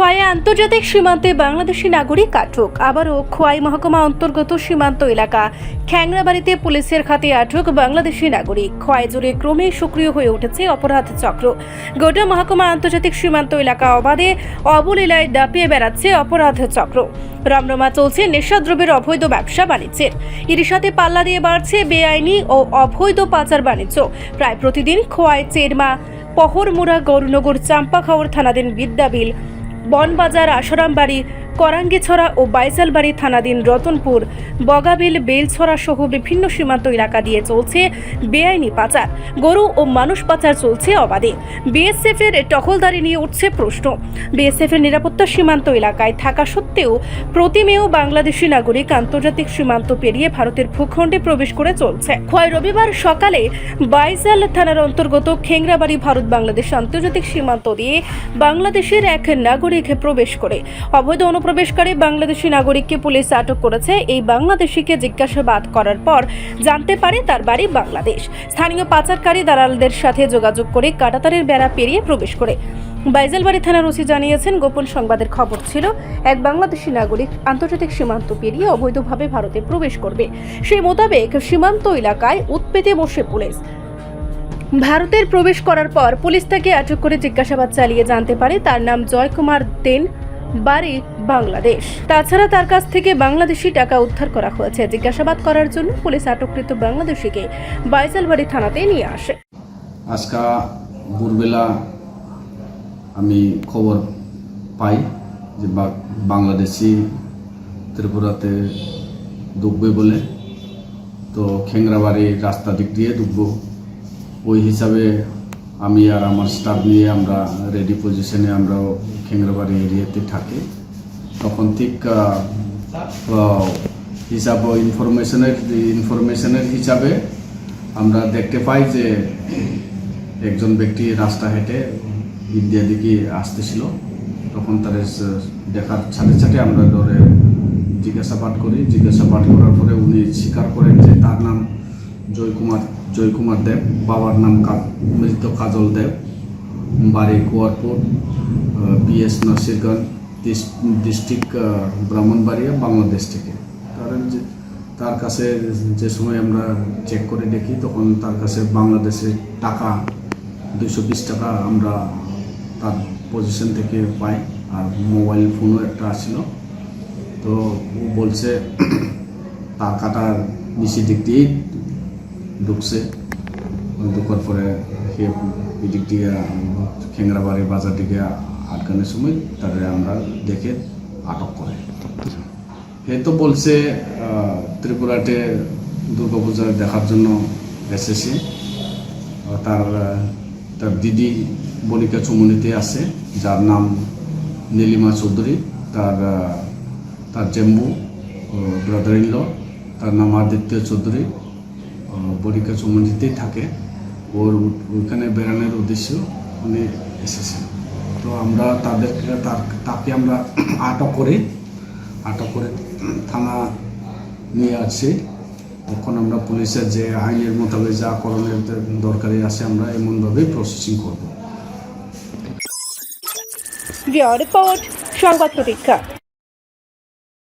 খোয়াই আন্তর্জাতিক সীমান্তে বাংলাদেশি নাগরিক আটক। আবারও খোয়াই মহকুমা অন্তর্গত সীমান্ত এলাকা। খ্যাংরাবাড়িতে পুলিশের খাতে আটক বাংলাদেশি নাগরিক। খোয়াই জুড়ে ক্রমে সক্রিয় হয়ে উঠেছে অপরাধ চক্র। গোটা মহকুমা আন্তর্জাতিক সীমান্ত এলাকা অবাধে অবলীলায় দাপিয়ে বেড়াচ্ছে অপরাধ চক্র। রমরমা চলছে নেশাদ্রব্যের অবৈধ ব্যবসা বাণিজ্যের। এর সাথে পাল্লা দিয়ে বাড়ছে বেআইনি ও অবৈধ পাচার বাণিজ্য। প্রায় প্রতিদিন খোয়াই চেরমা, পহরমুড়া, গৌরনগর চাম্পাখাওয়ার থানাধীন বিদ্যাবিল বনবাজার আসারামবাড়ি করাঙ্গিছড়া ও বাইজালবাড়ি থানাধীন রতনপুর, বগাবিল, বেলছড়া সহ বিভিন্ন সীমান্ত এলাকা দিয়ে চলছে বেআইনি পাচার। গরু ও মানুষ পাচার চলছে অবাধে। বিএসএফ এর টহলদারি নিয়ে উঠছে প্রশ্ন। বিএসএফ এর নিরাপত্তা সীমান্ত এলাকায় থাকা সত্ত্বেও প্রতিমেয় বাংলাদেশি নাগরিক আন্তর্জাতিক সীমান্ত পেরিয়ে ভারতের ভূখণ্ডে প্রবেশ করে চলছে। ক্ষয় রবিবার সকালে বাইজাল থানার অন্তর্গত খেংরাবাড়ি ভারত বাংলাদেশ আন্তর্জাতিক সীমান্ত দিয়ে বাংলাদেশের এক নাগরিক প্রবেশ করে। অবৈধ অনুপ্রবেশকারী বাংলাদেশি নাগরিককে পুলিশ আটক করেছে। এই বাংলাদেশিকে জিজ্ঞাসাবাদ করার পর জানতে পারে তার বাড়ি বাংলাদেশ। স্থানীয় পাচারকারী দালালদের সাথে যোগাযোগ করে কাটাতারের বেড়া পেরিয়ে প্রবেশ করে। বাইজালবাড়ি থানার ওসি জানিয়েছেন, গোপন সংবাদের খবর ছিল, এক বাংলাদেশি নাগরিক আন্তর্জাতিক সীমান্ত পেরিয়ে অবৈধভাবে ভারতে প্রবেশ করবে। সেই মোতাবেক সীমান্ত এলাকায় উৎপেতে বসে পুলিশ। ভারতের প্রবেশ করার পর পুলিশ তাকে আটক করে জিজ্ঞাসাবাদ চালিয়ে জানতে পারে তার নাম জয়কুমার দেন বাড়ি বাংলাদেশ। তাছাড়া তার কাছ থেকে বাংলাদেশি টাকা উদ্ধার করা হয়েছে। জিজ্ঞাসাবাদ করার জন্য পুলিশ আটককৃত বাংলাদেশিকে বাইজালবাড়ি থানাতে নিয়ে আসে। আজকা ভোরবেলা আমি খবর পাই যে বাংলাদেশি ত্রিপুরাতে ঢুকবে বলে। তো খেংরাবাড়ি রাস্তা দিক দিয়ে ঢুকবো ওই হিসাবে আমি আর আমার স্টাফ নিয়ে আমরা রেডি পজিশনে আমরাও খেংরাবাড়ি এরিয়াতে থাকি। তখন ঠিক হিসাব ইনফরমেশনের ইনফরমেশনের হিসাবে আমরা দেখতে পাই যে একজন ব্যক্তি রাস্তা হেঁটে ইন্ডিয়া দিকে আসতেছিল। তখন তার দেখার সাথে সাথে আমরা ধরে জিজ্ঞাসাবাদ করি। জিজ্ঞাসাবাদ করার পরে উনি স্বীকার করেন যে তার নাম জয়কুমার জয়কুমার দেব, বাবার নাম মৃত কাজল দেব, বাড়ি কুয়ারপুর পিএস নাসিরগঞ্জ ডিস্ট্রিক্ট ব্রাহ্মণবাড়িয়া, বাংলাদেশ থেকে। তার যে, তার কাছে যে সময় আমরা চেক করে দেখি, তখন তার কাছে বাংলাদেশের টাকা দুশো বিশ টাকা আমরা তার পজিশন থেকে পাই, আর মোবাইল ফোনও একটা আসছিল। তো ও বলছে টাকাটা নিচের দিক দিয়েই ঢুকছে। ঢুকার পরে সে এই দিক দিয়ে খেংরাবাড়ি বাজার দিকে আটকানোর সময় তাদের আমরা দেখে আটক করে। হে তো বলছে ত্রিপুরাতে দুর্গাপূজা দেখার জন্য এসেছে। তার তার দিদি বনিকা চুমনিতে আছে, যার নাম নীলিমা চৌধুরী। তার তার জেম্বু ব্রাদার ইন ল তার নাম আদিত্য চৌধুরী। আহ, বনিকা থাকে। ওর ওইখানে বেড়ানোর উদ্দেশ্য উনি এসেছেন। তো আমরা তাদেরকে তাকে আমরা আটক করি আটক করে থানা নিয়ে আসছি। তখন আমরা পুলিশের যে আইনের মোতাবেক যা করণের দরকারি আছে আমরা এমনভাবেই প্রসেসিং করব। রিপোর্ট সংবাদ প্রতীক্ষা।